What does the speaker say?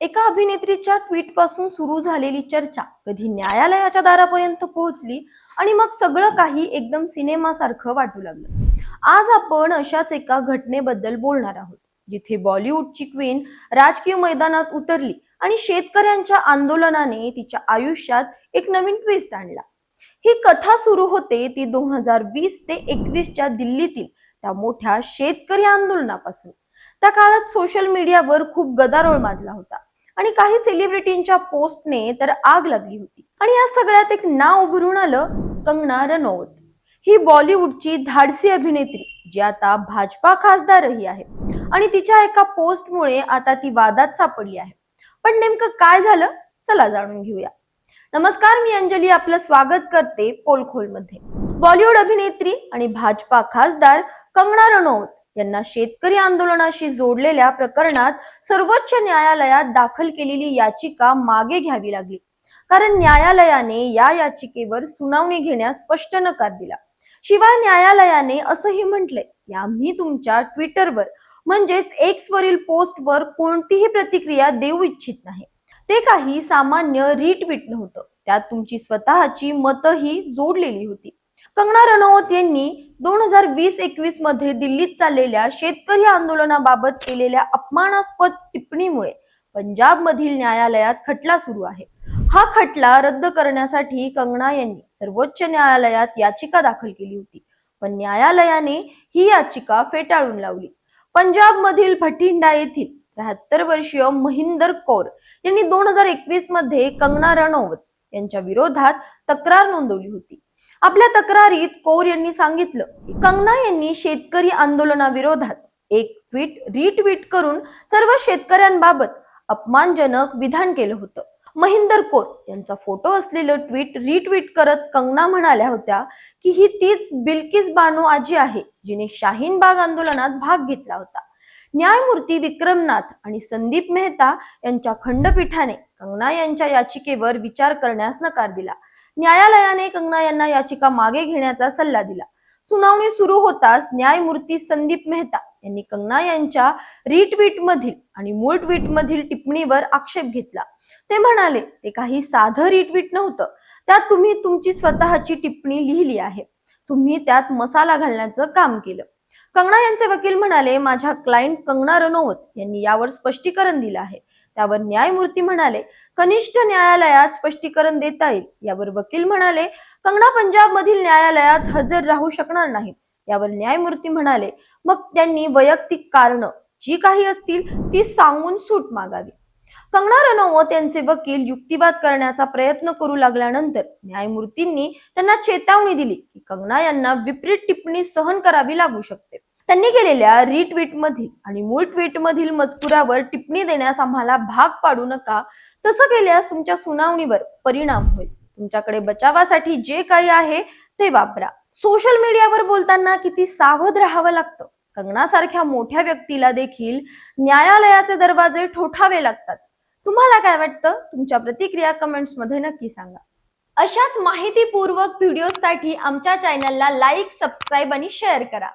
एका अभिनेत्रीच्या ट्विटपासून सुरू झालेली चर्चा कधी न्यायालयाच्या दारापर्यंत पोहोचली आणि मग सगळं काही एकदम सिनेमासारखं वाटू लागलं. आज आपण अशाच एका घटनेबद्दल बोलणार आहोत जिथे बॉलिवूडची क्वीन राजकीय मैदानात उतरली आणि शेतकऱ्यांच्या आंदोलनाने तिच्या आयुष्यात एक नवीन ट्विस्ट आणला. ही कथा सुरू होते ती दोन हजार वीस ते एकवीसच्या दिल्लीतील त्या मोठ्या शेतकरी आंदोलनापासून. त्या काळात सोशल मीडियावर खूप गदारोळ माजला होता. आणि काही सेलिब्रिटींच्या पोस्टने तर आग लागली होती. आणि या सगळ्यात एक नाव उभरून आलं कंगना रनौत. ही बॉलिवूडची धाडसी अभिनेत्री जी आता भाजपा खासदारही आहे. आणि तिच्या एका पोस्टमुळे आता ती वादात सापडली आहे. पण नेमकं काय झालं? चला जाणून घेऊया. नमस्कार मी अंजली. आपलं स्वागत करते पोलखोलमध्ये बॉलिवूड अभिनेत्री आणि भाजपा खासदार कंगना रनौत यांना शेतकरी आंदोलनाशी जोडलेल्या प्रकरणात सर्वोच्च न्यायालयात दाखल केलेली याचिका मागे घ्यावी लागली. कारण न्यायालयाने या याचिकेवर सुनावणी घेण्यास स्पष्ट नकार दिला. शिवाय न्यायालयाने असंही म्हटलंय की आम्ही तुमच्या ट्विटरवर म्हणजेच एक्स वरील पोस्टवर कोणतीही प्रतिक्रिया देऊ इच्छित नाही. ते काही सामान्य रिट्विट नव्हतं. त्यात तुमची स्वतःची मतही जोडलेली होती. कंगना रनौत यांनी दोन हजार वीस एकवीसमध्ये दिल्लीत चाललेल्या शेतकरी आंदोलनाबाबत केलेल्या अपमानास्पद टिप्पणीमुळे पंजाब मधील न्यायालयात खटला सुरू आहे. हा खटला रद्द करण्यासाठी कंगना यांनी सर्वोच्च न्यायालयात याचिका दाखल केली होती. पण न्यायालयाने ही याचिका फेटाळून लावली. पंजाब मधील भटिंडा येथील त्र्याहत्तर वर्षीय महिंदर कौर यांनी दोन हजार एकवीसमध्ये कंगना रनौत यांच्या विरोधात तक्रार नोंदवली होती. आपल्या तक्रारीत कौर यांनी सांगितलं की कंगना यांनी शेतकरी आंदोलनाविरोधात एक ट्विट रिट्विट करून सर्व शेतकऱ्यांबाबत अपमानजनक विधान केलं होतं. महिंदर कोर यांचा फोटो असलेलं ट्विट रिट्विट करत कंगना म्हणाल्या होत्या की ही तीच बिल्किस बानो आजी आहे जिने शाहीन बाग आंदोलनात भाग घेतला होता. न्यायमूर्ती विक्रमनाथ आणि संदीप मेहता यांच्या खंडपीठाने कंगना यांच्या याचिकेवर विचार करण्यास नकार दिला. न्यायालयाने कंगना यांना याचिका मागे घेण्याचा सल्ला दिला. सुनावणी सुरू होताच न्यायमूर्ती संदीप मेहता यांनी कंगना यांच्या रिट्विट मधील आणि मूळ ट्विट मधील टिप्पणीवर आक्षेप घेतला. ते म्हणाले ते काही साधं रिट्विट नव्हतं. त्यात तुम्ही तुमची स्वतःची टिप्पणी लिहिली आहे. तुम्ही त्यात मसाला घालण्याचं काम केलं. कंगना यांचे वकील म्हणाले माझ्या क्लायंट कंगना रनौत यांनी यावर स्पष्टीकरण दिलं आहे. त्यावर न्यायमूर्ती म्हणाले कनिष्ठ न्यायालयात स्पष्टीकरण देता येईल. यावर वकील म्हणाले कंगना पंजाब मधील न्यायालयात हजर राहू शकणार नाहीत. यावर न्यायमूर्ती म्हणाले मग त्यांनी वैयक्तिक कारण जी काही असतील ती सांगून सूट मागावी. कंगना रनौत यांचे वकील युक्तिवाद करण्याचा प्रयत्न करू लागल्यानंतर न्यायमूर्तींनी त्यांना चेतावणी दिली की कंगना यांना विपरीत टिप्पणी सहन करावी लागू शकते. त्यांनी केलेल्या रिट्विट मधील आणि मूळ ट्विट मधील मजकुरावर टिप्पणी देण्यास आम्हाला भाग पाडू नका. तसं केल्यास तुमच्या सुनावणीवर परिणाम होईल. तुमच्याकडे बचावासाठी जे काही आहे ते वापरा. सोशल मीडियावर बोलताना किती सावध राहावं लागतं. कंगनासारख्या मोठ्या व्यक्तीला देखील न्यायालयाचे दरवाजे ठोठावे लागतात. तुम्हाला काय वाटतं? तुमच्या प्रतिक्रिया कमेंट्समध्ये नक्की सांगा. अशाच माहितीपूर्वक व्हिडिओसाठी आमच्या चॅनलला लाईक सबस्क्राईब आणि शेअर करा.